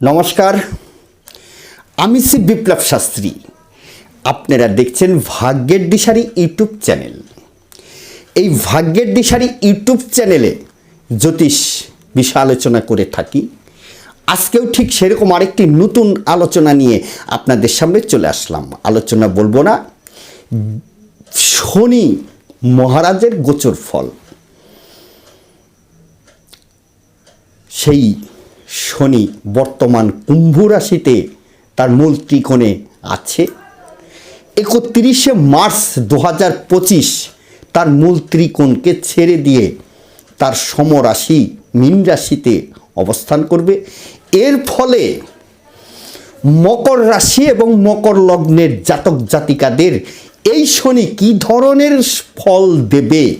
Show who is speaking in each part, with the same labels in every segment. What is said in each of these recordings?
Speaker 1: নমস্কার। আমি শ্রী বিপ্লব শাস্ত্রী। আপনারা দেখছেন ভাগ্যের দিশারি ইউটিউব চ্যানেল। এই ভাগ্যের দিশারি ইউটিউব চ্যানেলে জ্যোতিষ বিষয় আলোচনা করে থাকি। আজকেও ঠিক সেরকম আরেকটি নতুন আলোচনা নিয়ে আপনাদের সামনে চলে আসলাম। আলোচনা বলব না, শনি মহারাজের গোচর ফল। সেই শনি বর্তমান কুম্ভ রাশিতে তার মূল ত্রিকোণে আছে। একত্রিশে মার্চ দু পঁচিশ তার মূল ত্রিকোণকে ছেড়ে দিয়ে তার সমরাশি মীন রাশিতে অবস্থান করবে। এর ফলে মকর রাশি এবং মকর লগ্নের জাতক জাতিকাদের এই শনি কী ধরনের ফল দেবে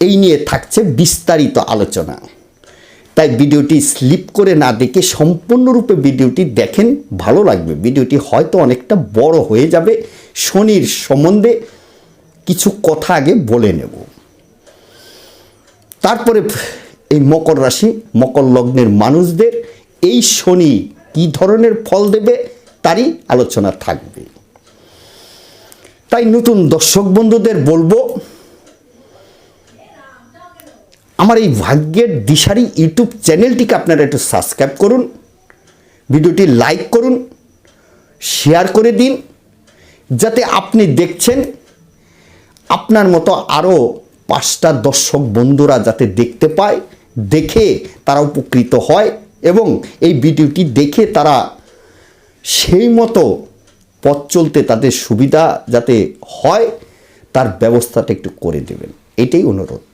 Speaker 1: এই নিয়ে থাকছে বিস্তারিত আলোচনা। তাই ভিডিওটি স্লিপ করে না দেখে সম্পূর্ণরূপে ভিডিওটি দেখেন, ভালো লাগবে। ভিডিওটি হয়তো অনেকটা বড় হয়ে যাবে। শনির সম্বন্ধে কিছু কথা আগে বলে নেব। তারপরে এই মকর রাশি, মকর লগ্নের মানুষদের এই শনি কী ধরনের ফল দেবে তারই আলোচনা থাকবে। তাই নতুন দর্শক বন্ধুদের বলব আমার এই ভাগ্যের দিশারি ইউটিউব চ্যানেলটিকে আপনারা একটু সাবস্ক্রাইব করুন, ভিডিওটি লাইক করুন শেয়ার করে দিন, যাতে আপনি দেখছেন আপনার মতো আরও পাঁচটা দর্শক বন্ধুরা যাতে দেখতে পায়, দেখে তারা উপকৃত হয় এবং এই ভিডিওটি দেখে তারা সেই মতো পথ চলতে তাদের সুবিধা যাতে হয়, তার ব্যবস্থাটা একটু করে দেবেন। এটাই অনুরোধ।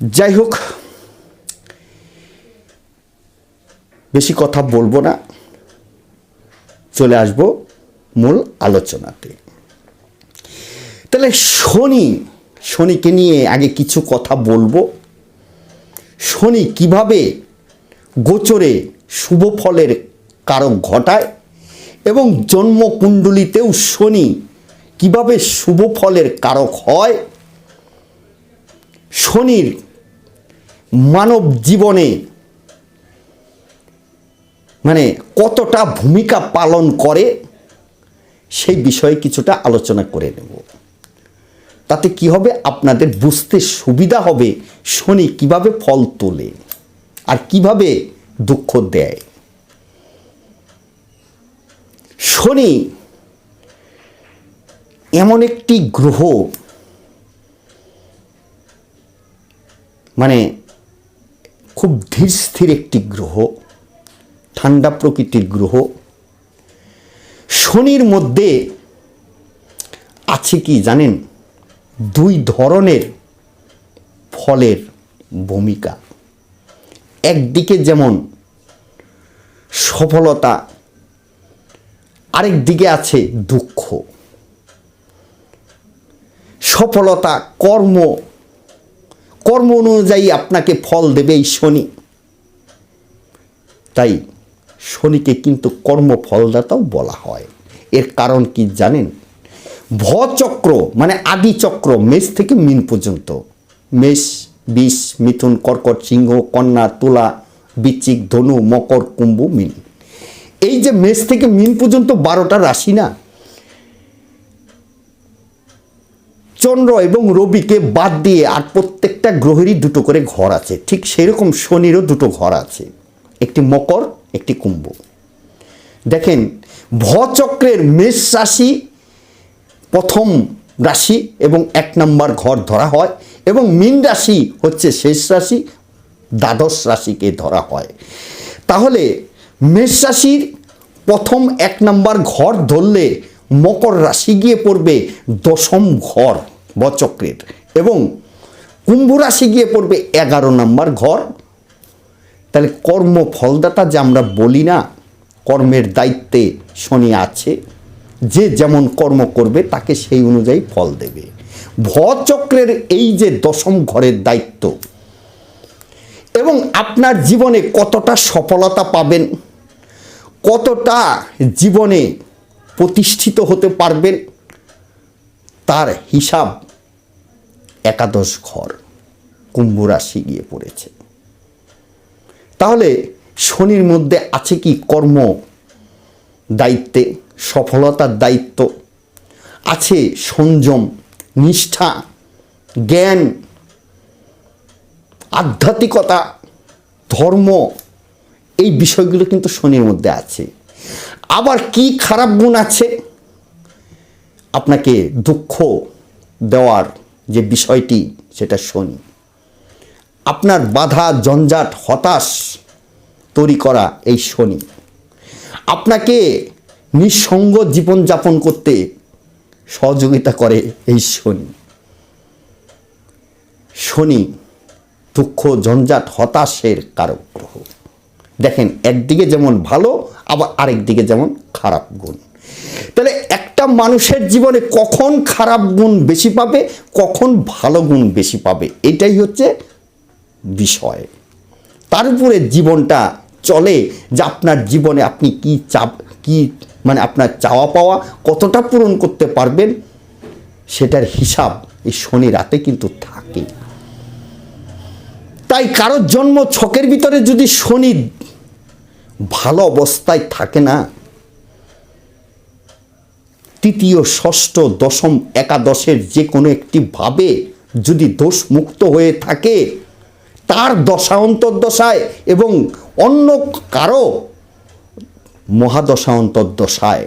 Speaker 1: যাই হোক বেশি কথা বলব না। চলে আসব মূল আলোচনাতে। তাহলে শনি, শনিকে নিয়ে আগে কিছু কথা বলব। শনি কীভাবে গোচরে শুভ ফলের কারক ঘটায় এবং জন্মকুণ্ডলিতেও শনি কীভাবে শুভ ফলের কারক হয়, শনির মানব জীবনে মানে কতটা ভূমিকা পালন করে, সেই বিষয়ে কিছুটা আলোচনা করে নেব। তাতে কি হবে? আপনাদের বুঝতে সুবিধা হবে শনি কীভাবে ফল তোলে আর কীভাবে দুঃখ দেয়। শনি এমন একটি গ্রহ মানে খুব ধীর স্থির একটি গ্রহ, ঠান্ডা প্রকৃতির গ্রহ। শনির মধ্যে আছে কি জানেন? দুই ধরনের ফলের ভূমিকা। একদিকে যেমন সফলতা আরেক দিকে আছে দুঃখ। সফলতা, কর্ম কর্ম অনুযায়ী আপনাকে ফল দেবে এই শনি। তাই শনিকে কিন্তু কর্মফলদাতাও বলা হয়। এর কারণ কি জানেন? ভচক্র মানে আদি চক্র মেষ থেকে মিন পর্যন্ত। মেষ, বিষ, মিথুন, কর্কট, সিংহ, কন্যা, তুলা বিচিক ধনু, মকর, কুম্ভ, মিন। এই যে মেষ থেকে মিন পর্যন্ত বারোটা রাশি না চন্দ্র এবং রবিকে বাদ দিয়ে আর প্রত্যেকটা গ্রহেরই দুটো করে ঘর আছে। ঠিক সেরকম শনিরও দুটো ঘর আছে। একটি মকর, একটি কুম্ভ। দেখেন, ভচক্রের মেষ রাশি প্রথম রাশি এবং এক নম্বর ঘর ধরা হয় এবং মীন রাশি হচ্ছে শেষ রাশি, দ্বাদশ রাশিকে ধরা হয়। তাহলে মেষ রাশির প্রথম এক নম্বর ঘর ধরলে মকর রাশি গিয়ে পড়বে দশম ঘর, বচক্রের। এবং কুম্ভ রাশি গিয়ে পড়বে এগারো নম্বর ঘর। তাহলে কর্ম ফলদাতা যে আমরা বলি না, কর্মের দায়িত্বে শনি আছে, যে যেমন কর্ম করবে তাকে সেই অনুযায়ী ফল দেবে। ভচক্রের এই যে দশম ঘরের দায়িত্ব, এবং আপনার জীবনে কতটা সফলতা পাবেন, কতটা জীবনে প্রতিষ্ঠিত হতে পারবেন, তার হিসাব একাদশ ঘর, কুম্ভ রাশি গিয়ে পড়েছে। তাহলে শনির মধ্যে আছে কি কর্ম দায়িত্বে, সফলতার দায়িত্ব? আছে সংযম, নিষ্ঠা, জ্ঞান, আধ্যাত্মিকতা, ধর্ম, এই বিষয়গুলো কিন্তু শনির মধ্যে আছে। আবার কি খারাপ গুণ আছে? আপনাকে দুঃখ দেওয়ার যে বিষয়টি, সেটা শনি। আপনার বাধা, জঞ্জাট, হতাশ তৈরি করা এই শনি। আপনাকে নিঃসঙ্গ জীবনযাপন করতে সহযোগিতা করে এই শনি। শনি দুঃখ, জঞ্জাট, হতাশের কারক গ্রহ দেখেন, একদিকে যেমন ভালো, আবার আরেক দিকে যেমন খারাপ গুণ। তাহলে একটা মানুষের জীবনে কখন খারাপ গুণ বেশি পাবে, কখন ভালো গুণ বেশি পাবে, এটাই হচ্ছে বিষয়। তার উপরে জীবনটা চলে যে আপনার জীবনে আপনি কি চাপ, কি মানে আপনার চাওয়া পাওয়া কতটা পূরণ করতে পারবেন, সেটার হিসাব এই শনি রাতে কিন্তু থাকে। তাই কারোর জন্ম ছকের ভিতরে যদি শনি ভালো অবস্থায় থাকে না। তৃতীয়, ষষ্ঠ, দশম, একাদশের যে কোনো একটি ভাবে যদি দোষ মুক্ত হয়ে থাকে, তার দশা অন্তর্দশায় এবং অন্য কারও মহাদশা অন্তর্দশায়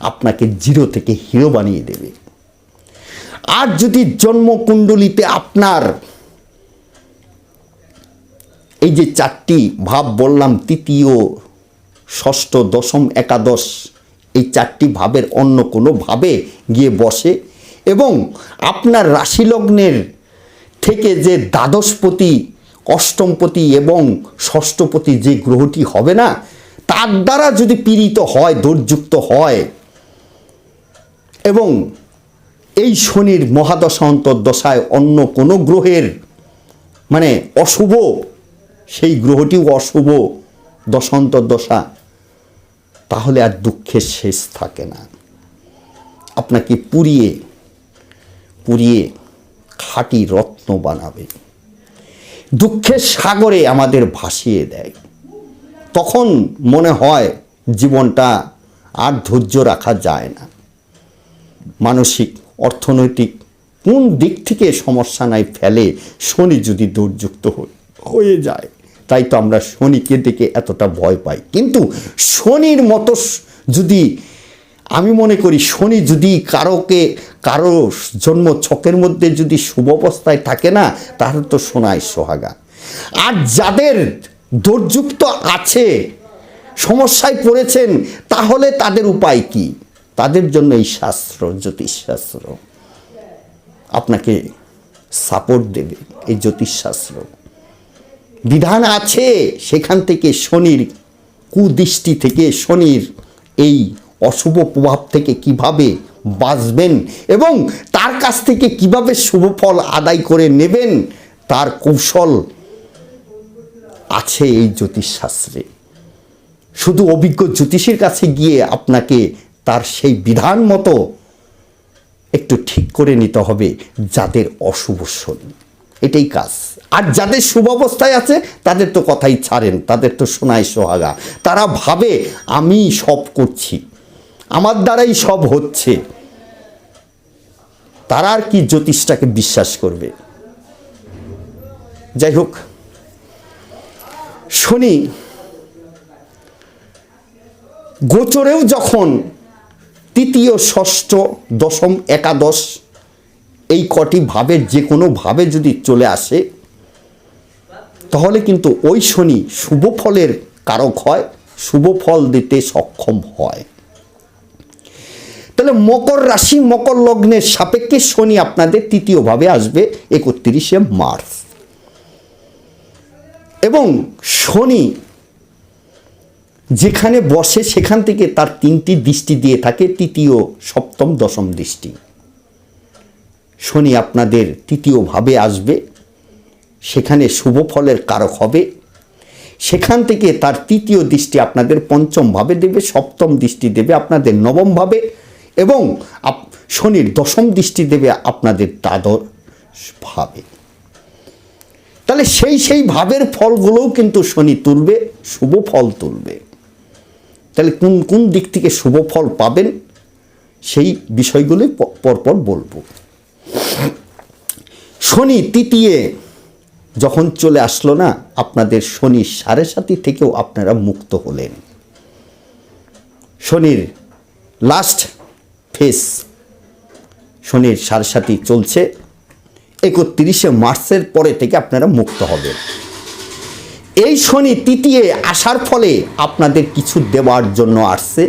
Speaker 1: আপনাকে জিরো থেকে হিরো বানিয়ে দেবে। আর যদি জন্মকুণ্ডলিতে আপনার এই যে চারটি ভাব বললাম, তৃতীয়, ষষ্ঠ, দশম, একাদশ, এই চারটি ভাবের অন্য কোনো ভাবে গিয়ে বসে এবং আপনার রাশিলগ্নের থেকে যে দ্বাদশপতি, অষ্টমপতি এবং ষষ্ঠপতি যে গ্রহটি হবে না, তার দ্বারা যদি পীড়িত হয়, দোরযুক্ত হয় এবং এই শনির মহাদশা, অন্তর্দশায় অন্য কোনো গ্রহের মানে অশুভ সেই গ্রহটিও অশুভ দশান্তর দশা। তাহলে আর দুঃখের শেষ থাকে না। আপনাকে পুড়িয়ে পুড়িয়ে খাঁটি রত্ন বানাবে। দুঃখের সাগরে আমাদের ভাসিয়ে দেয়। তখন মনে হয় জীবনটা আর ধৈর্য রাখা যায় না। মানসিক, অর্থনৈতিক কোন দিক থেকে সমস্যা নাই ফেলে শনি যদি দুর্যুক্ত হয়ে যায়। তাই তো আমরা শনিকে দেখে এতটা ভয় পাই। কিন্তু শনির মতো যদি আমি মনে করি শনি যদি কারোকে, কারও জন্ম ছকের মধ্যে যদি শুভ অবস্থায় থাকে না, তাহলে তো সোনায় সোহাগা। আর যাদের দুর্যুক্ত আছে, সমস্যায় পড়েছেন, তাহলে তাদের উপায় কি? তাদের জন্য এই শাস্ত্র, জ্যোতিষশাস্ত্র। আপনাকে সাপোর্ট দেবে এই জ্যোতিষশাস্ত্র। বিধান আছে সেখান থেকে শনির কুদৃষ্টি থেকে শনির এই অশুভ প্রভাব থেকে কীভাবে বাঁচবেন এবং তার কাছ থেকে কীভাবে শুভ ফল আদায় করে নেবেন, তার কৌশল আছে এই জ্যোতিষশাস্ত্রে। শুধু অভিজ্ঞ জ্যোতিষীর কাছে গিয়ে আপনাকে তার সেই বিধান মতো একটু ঠিক করে নিতে হবে যাদের অশুভ শনি। এটাই কাজ। আর যাদের অবস্থায় আছে, তাদের তো কথাই ছাড়েন, তাদের তো শোনায় সোহাগা। তারা ভাবে, আমি সব করছি। আমার দ্বারাই সব হচ্ছে। তারা আর কি জ্যোতিষটাকে বিশ্বাস করবে? যাই হোক, শনি, গোচরেও যখন তৃতীয়, ষষ্ঠ, দশম, একাদশ, এই কটি ভাবের যে কোনো ভাবে যদি চলে আসে তাহলে কিন্তু ওই শনি শুভ ফলের কারক হয়, শুভ ফল দিতে সক্ষম হয়। তাহলে মকর রাশি, মকর লগ্নের সাপেক্ষে শনি আপনাদের তৃতীয়ভাবে আসবে একত্রিশে মার্চ। এবং শনি যেখানে বসে সেখান থেকে তার তিনটি দৃষ্টি দিয়ে থাকে, তৃতীয়, সপ্তম, দশম দৃষ্টি। শনি আপনাদের তৃতীয়ভাবে আসবে সেখানে শুভ ফলের কারক হবে। সেখান থেকে তার তৃতীয় দৃষ্টি আপনাদের পঞ্চম ভাবে দেবে, সপ্তম দৃষ্টি দেবে আপনাদের নবম ভাবে এবং আপ- শনির দশম দৃষ্টি দেবে আপনাদের দ্বাদশ ভাবে। তাহলে সেই সেই ভাবের ফলগুলোও কিন্তু শনি তুলবে, শুভ ফল তুলবে। তাহলে কোন কোন দিক থেকে শুভ ফল পাবেন সেই বিষয়গুলোই পরপর বলব। শনি তৃতীয় যখন চলে আসলো না, আপনাদের শনি সাড়ে সাতি থেকেও আপনারা মুক্ত হলেন। শনির লাস্ট ফেস শনির সাড়ে সাতি চলছে, একত্রিশে মার্চের পরে থেকে আপনারা মুক্ত হবেন। এই শনি তৃতীয় আসার ফলে আপনাদের কিছু দেওয়ার জন্য আসছে,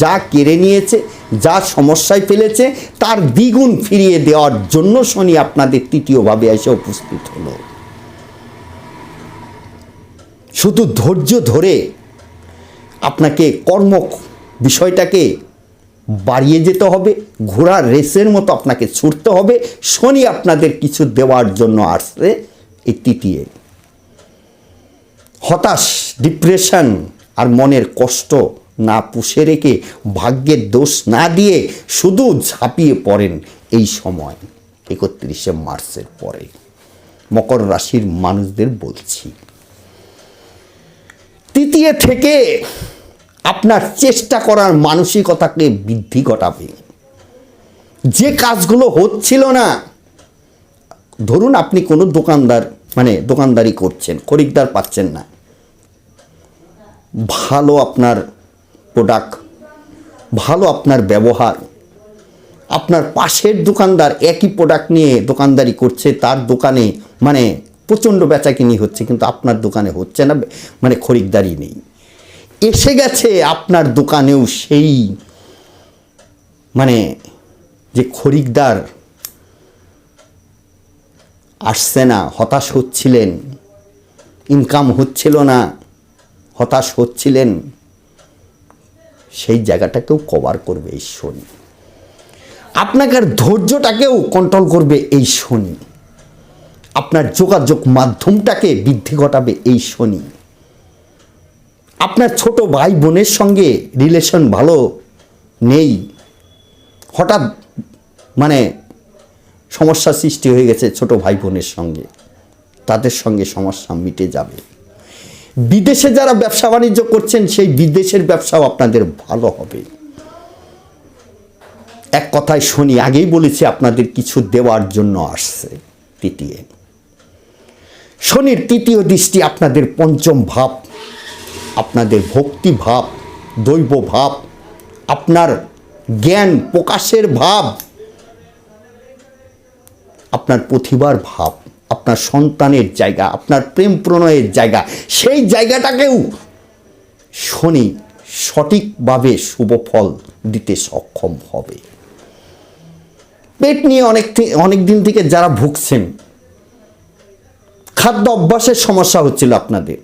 Speaker 1: যা কেড়ে নিয়েছে, যা সমস্যায় ফেলেছে, তার দ্বিগুণ ফিরিয়ে দেওয়ার জন্য শনি আপনাদের তৃতীয়ভাবে এসে উপস্থিত হলো। শুধু ধৈর্য ধরে আপনাকে কর্ম বিষয়টাকে বাড়িয়ে যেতে হবে ঘোড়ার রেসের মতো আপনাকে ছুটতে হবে। শনি আপনাদের কিছু দেওয়ার জন্য আসছে এই তৃতীয়। হতাশ, ডিপ্রেশন আর মনের কষ্ট না পুষে রেখে ভাগ্যের দোষ না দিয়ে শুধু ঝাঁপিয়ে পড়েন এই সময়, একত্রিশে মার্চের পরে। মকর রাশির মানুষদের বলছি। তৃতীয় থেকে আপনার চেষ্টা করার মানসিকতাকে বৃদ্ধি ঘটাবে। যে কাজগুলো হচ্ছিল না, ধরুন আপনি কোনো দোকানদার মানে দোকানদারি করছেন, খরিদ্দার পাচ্ছেন না। ভালো আপনার প্রোডাক্ট ভালো আপনার ব্যবহার, আপনার পাশের দোকানদার একই প্রোডাক্ট নিয়ে দোকানদারি করছে, তার দোকানে মানে প্রচণ্ড বেচাকিনি হচ্ছে, কিন্তু আপনার দোকানে হচ্ছে না মানে খরিদ্দারি নেই। এসে গেছে আপনার দোকানেও সেই মানে যে খরিদ্দার আসছে না, হতাশ হচ্ছিলেন ইনকাম হচ্ছিল না, হতাশ হচ্ছিলেন, সেই জায়গাটাকেও কভার করবে এই শনি। আপনাকে ধৈর্যটাকেও কন্ট্রোল করবে এই শনি। আপনার যোগাযোগ মাধ্যমটাকে বৃদ্ধি ঘটাবে এই শনি। আপনার ছোট ভাই বোনের সঙ্গে রিলেশন ভালো নেই। হঠাৎ মানে সমস্যা সৃষ্টি হয়ে গেছে ছোট ভাই বোনের সঙ্গে। তাদের সঙ্গে সমস্যা মিটে যাবে। বিদেশে যারা ব্যবসা বাণিজ্য করছেন, সেই বিদেশের ব্যবসাও আপনাদের ভালো হবে। এক কথায় শনি আগেই বলেছি, আপনাদের কিছু দেওয়ার জন্য আসছে তৃতীয় শনির তৃতীয় দৃষ্টি আপনাদের পঞ্চম ভাব, আপনাদের ভক্তি ভাব, দৈব ভাব, আপনার জ্ঞান প্রকাশের ভাব, আপনার প্রতিভার ভাব, আপনার সন্তানের জায়গা, আপনার প্রেম প্রণয়ের জায়গা, সেই জায়গাটাকেও শনি সঠিকভাবে শুভ ফল দিতে সক্ষম হবে। পেট নিয়ে অনেক অনেক দিন থেকে যারা ভুগছেন খাদ্য অভ্যাসের সমস্যা হচ্ছিল আপনাদের।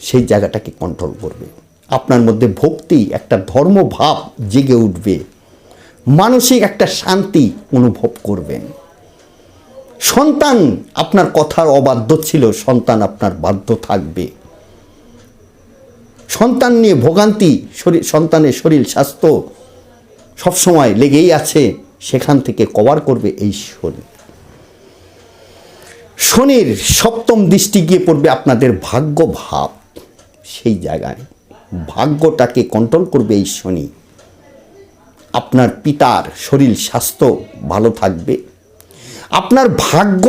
Speaker 1: সেই জায়গাটাকে কন্ট্রোল করবে। আপনার মধ্যে ভক্তি, একটা ধর্মভাব জেগে উঠবে। মানসিক একটা শান্তি অনুভব করবেন। সন্তান আপনার কথার অবাধ্য ছিল, সন্তান আপনার বাধ্য থাকবে। সন্তান নিয়ে ভোগান্তি, শরীর, সন্তানের শরীর স্বাস্থ্য সবসময় লেগেই আছে, সেখান থেকে কভার করবে এই শনি শনির সপ্তম দৃষ্টি গিয়ে পড়বে আপনাদের ভাগ্য ভাব সেই জায়গায় ভাগ্যটাকে কন্ট্রোল করবে এই শনি। আপনার পিতার শরীর, স্বাস্থ্য ভালো থাকবে। আপনার ভাগ্য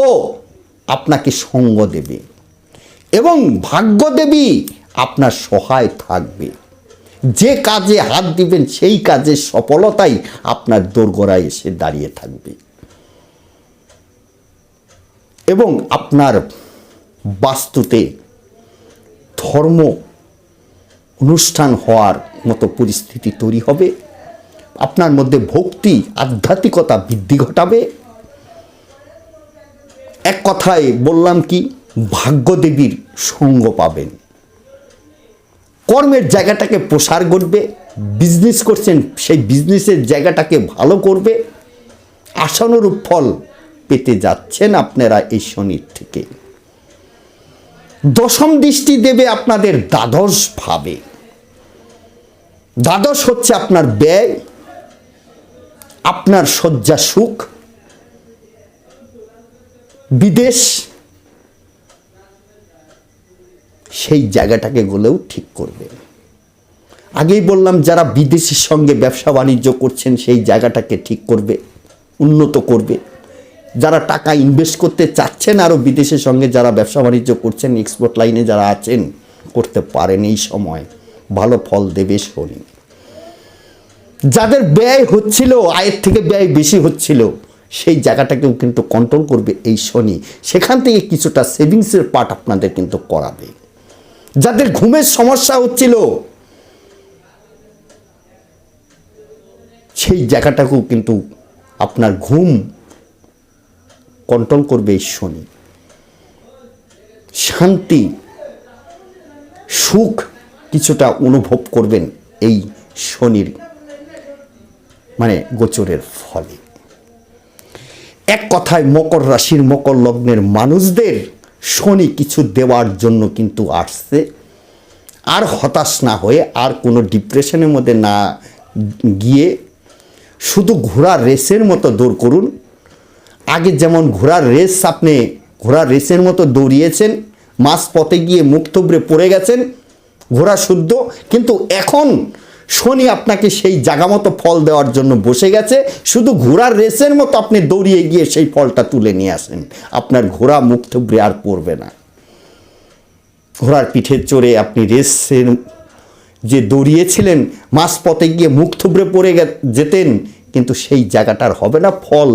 Speaker 1: আপনাকে সঙ্গ দেবে এবং ভাগ্যদেবী আপনার সহায় থাকবে। যে কাজে হাত দিবেন সেই কাজের সফলতাই আপনার দোরগোড়ায় এসে দাঁড়িয়ে থাকবে। এবং আপনার বাস্তুতে ধর্ম অনুষ্ঠান হওয়ার মতো পরিস্থিতি তৈরি হবে। আপনার মধ্যে ভক্তি, আধ্যাত্মিকতা বৃদ্ধি ঘটাবে। এক কথায় বললাম কি, ভাগ্যদেবীর সঙ্গ পাবেন। কর্মের জায়গাটাকে প্রসার করবে বিজনেস করছেন, সেই বিজনেসের জায়গাটাকে ভালো করবে। আশানুরূপ ফল পেতে যাচ্ছেন আপনারা এই শনির থেকে। দশম দৃষ্টি দেবে আপনাদের দ্বাদশ ভাবে। দ্বাদশ হচ্ছে আপনার ব্যয়, আপনার শয্যা সুখ, বিদেশ, সেই জায়গাটাকে গলেও ঠিক করবে। আগেই বললাম, যারা বিদেশির সঙ্গে ব্যবসা বাণিজ্য করছেন, সেই জায়গাটাকে ঠিক করবে, উন্নত করবে। যারা টাকা ইনভেস্ট করতে চাচ্ছেন আরও বিদেশের সঙ্গে যারা ব্যবসা বাণিজ্য করছেন এক্সপোর্ট লাইনে যারা আছেন, করতে পারেন এই সময়। ভালো ফল দেবে শনি। যাদের ব্যয় হচ্ছিল, আয়ের থেকে ব্যয় বেশি হচ্ছিল, সেই জায়গাটাকেও কিন্তু কন্ট্রোল করবে এই শনি। সেখান থেকে কিছুটা সেভিংসের পার্ট আপনাদের কিন্তু করাবে। যাদের ঘুমের সমস্যা হচ্ছিল, সেই জায়গাটাকেও কিন্তু আপনার ঘুম কন্ট্রোল করবে এই শনি শান্তি, সুখ কিছুটা অনুভব করবেন এই শনির মানে গোচরের ফলে। এক কথায় মকর রাশির মকর লগ্নের মানুষদের শনি কিছু দেওয়ার জন্য কিন্তু আসছে। আর হতাশ না হয়ে, আর কোনো ডিপ্রেশনের মধ্যে না গিয়ে শুধু ঘোড়ার রেসের মতো দৌড় করুন আগে যেমন ঘোড়ার রেস আপনি ঘোড়ার রেসের মতো দৌড়িয়েছেন, মাঝ পথে গিয়ে মুখ থুবড়ে পড়ে গেছেন, ঘোড়া শুদ্ধ, কিন্তু এখন শনি আপনাকে সেই জায়গা মতো ফল দেওয়ার জন্য বসে গেছে, শুধু ঘোড়ার রেসের মতো আপনি দৌড়িয়ে গিয়ে সেই ফলটা তুলে নিয়ে আসেন। আপনার ঘোড়া মুখ থুবড়ে আর পড়বে না। ঘোড়ার পিঠে চড়ে আপনি রেসের যে দৌড়িয়েছিলেন, মাঝ পথে গিয়ে মুখ থুবড়ে পড়ে যেতেন, কিন্তু সেই জায়গাটার হবে না ফল।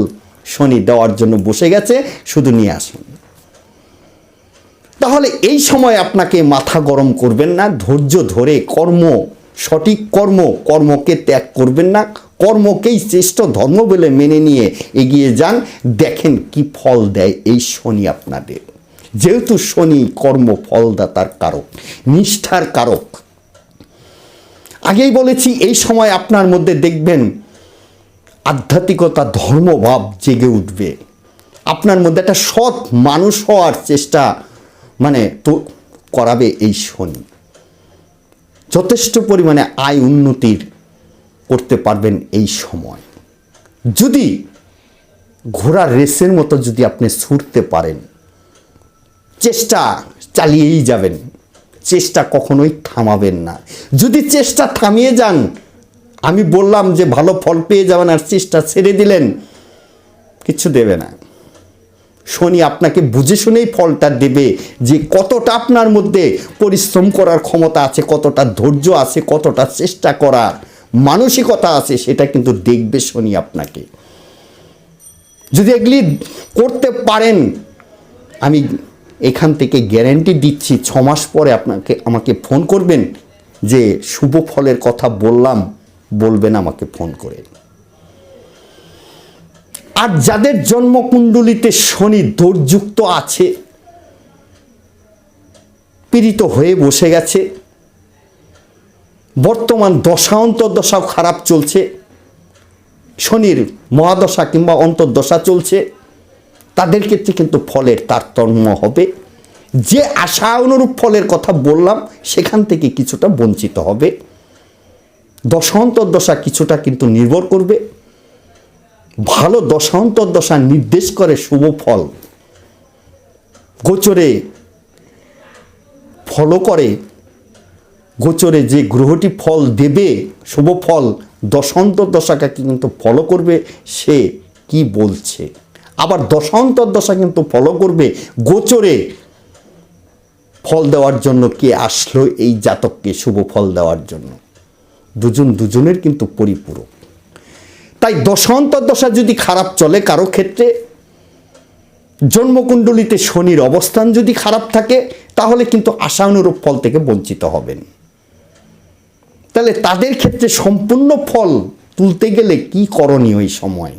Speaker 1: শনি দেওয়ার জন্য বসে গেছে, শুধু নিয়ে আসুন। তাহলে এই সময় আপনাকে মাথা গরম করবেন না, ধৈর্য ধরে কর্ম, সঠিক কর্ম, কর্মকে ত্যাগ করবেন না, কর্মকেই শ্রেষ্ঠ ধর্ম বলে মেনে নিয়ে এগিয়ে যান। দেখেন কি ফল দেয় এই শনি আপনাদের। যেহেতু শনি কর্ম ফলদাতার কারক, নিষ্ঠার কারক। আগেই বলেছি, এই সময় আপনার মধ্যে দেখবেন আধ্যাত্মিকতা ধর্মভাব জেগে উঠবে। আপনার মধ্যে একটা সৎ মানুষ হওয়ার চেষ্টা মানে তো করাবে এই শনি। যথেষ্ট পরিমাণে আয় উন্নতির করতে পারবেন এই সময়। যদি ঘোড়ার রেসের মতো যদি আপনি ছুটতে পারেন, চেষ্টা চালিয়েই যাবেন। চেষ্টা কখনোই থামাবেন না। যদি চেষ্টা থামিয়ে যান আমি বললাম যে ভালো ফল পেয়ে যাবেন, আর চেষ্টা ছেড়ে দিলেন। কিছু দেবে না। শনি আপনাকে বুঝে শুনেই ফলটা দেবে যে কতটা আপনার মধ্যে পরিশ্রম করার ক্ষমতা আছে, কতটা ধৈর্য আছে, কতটা চেষ্টা করার মানসিকতা আছে, সেটা কিন্তু দেখবে শনি আপনাকে। যদি এগুলি করতে পারেন, আমি এখান থেকে গ্যারেন্টি দিচ্ছি, ছ মাস পরে আপনাকে, আমাকে ফোন করবেন যে শুভ ফলের কথা বললাম। বলবেন, আমাকে ফোন করে। আর যাদের জন্মকুণ্ডলিতে শনি দোরযুক্ত আছে, পীড়িত হয়ে বসে গেছে, বর্তমান দশা, অন্তর্দশাও খারাপ চলছে, শনির মহাদশা কিংবা অন্তর্দশা চলছে, তাদের ক্ষেত্রে কিন্তু ফলের তারতম্য হবে। যে আশা অনুরূপ ফলের কথা বললাম, সেখান থেকে কিছুটা বঞ্চিত হবে। দশান্তর দশা কিছুটা কিন্তু নির্ভর করবে। ভালো দশান্তর দশা নির্দেশ করে শুভ ফল। গোচরে ফলো করে। গোচরে যে গ্রহটি ফল দেবে, শুভ ফল দশাকে কিন্তু ফলো করবে। সে কি বলছে? আবার দশা কিন্তু ফলো করবে। গোচরে ফল দেওয়ার জন্য কে আসলো এই জাতককে শুভ ফল দেওয়ার জন্য? দুজন দুজনের কিন্তু পরিপূরক। তাই দশা যদি খারাপ চলে কারও ক্ষেত্রে, জন্মকুণ্ডলিতে শনির অবস্থান যদি খারাপ থাকে, তাহলে কিন্তু আশানুরূপ ফল থেকে বঞ্চিত হবেন। তাহলে তাদের ক্ষেত্রে সম্পূর্ণ ফল তুলতে গেলে কি করণীয় এই সময়?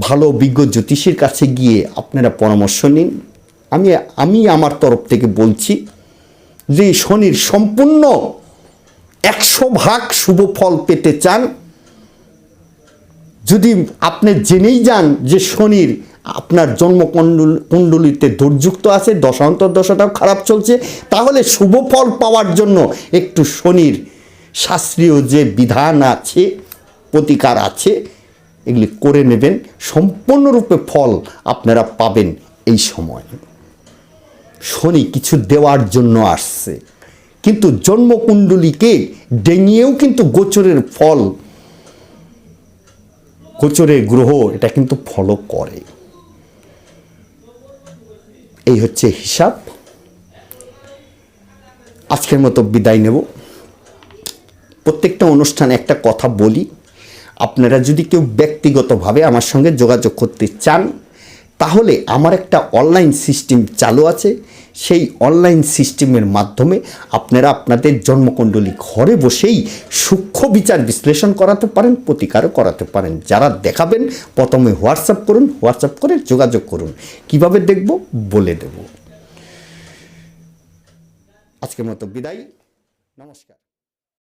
Speaker 1: ভালো অভিজ্ঞ জ্যোতিষীর কাছে গিয়ে আপনারা পরামর্শ নিন। আমি আমি আমার তরফ থেকে বলছি যে শনির সম্পূর্ণ একশো ভাগ শুভ ফল পেতে চান। যদি আপনি জেনেই যান যে শনির আপনার জন্মকুণ্ডল কুণ্ডলিতে দুর্যুক্ত আছে, দশান্তর দশাটাও খারাপ চলছে, তাহলে শুভ ফল পাওয়ার জন্য একটু শনির শাস্ত্রীয় যে বিধান আছে, প্রতিকার আছে, এগুলি করে নেবেন। সম্পূর্ণরূপে ফল আপনারা পাবেন এই সময়। শনি কিছু দেওয়ার জন্য আসছে। কিন্তু জন্মকুণ্ডলীকে ডেঙিয়েও কিন্তু গোচরের ফল, গোচরের গ্রহ এটা কিন্তু ফলো করে। এই হচ্ছে হিসাব। আজকের মতো বিদায় নেব। প্রত্যেকটা অনুষ্ঠানে একটা কথা বলি। আপনারা যদি কেউ ব্যক্তিগতভাবে আমার সঙ্গে যোগাযোগ করতে চান, তাহলে আমার একটা অনলাইন সিস্টেম চালু আছে। সেই অনলাইন সিস্টেমের মাধ্যমে আপনারা আপনাদের জন্মকুণ্ডলী ঘরে বসেই সূক্ষ্ম বিচার বিশ্লেষণ করাতে পারেন, প্রতিকারও করাতে পারেন। যারা দেখাবেন, প্রথমে হোয়াটসঅ্যাপ করুন হোয়াটসঅ্যাপ করে যোগাযোগ করুন। কীভাবে দেখব? বলে দেব। আজকের মতো বিদায়। নমস্কার।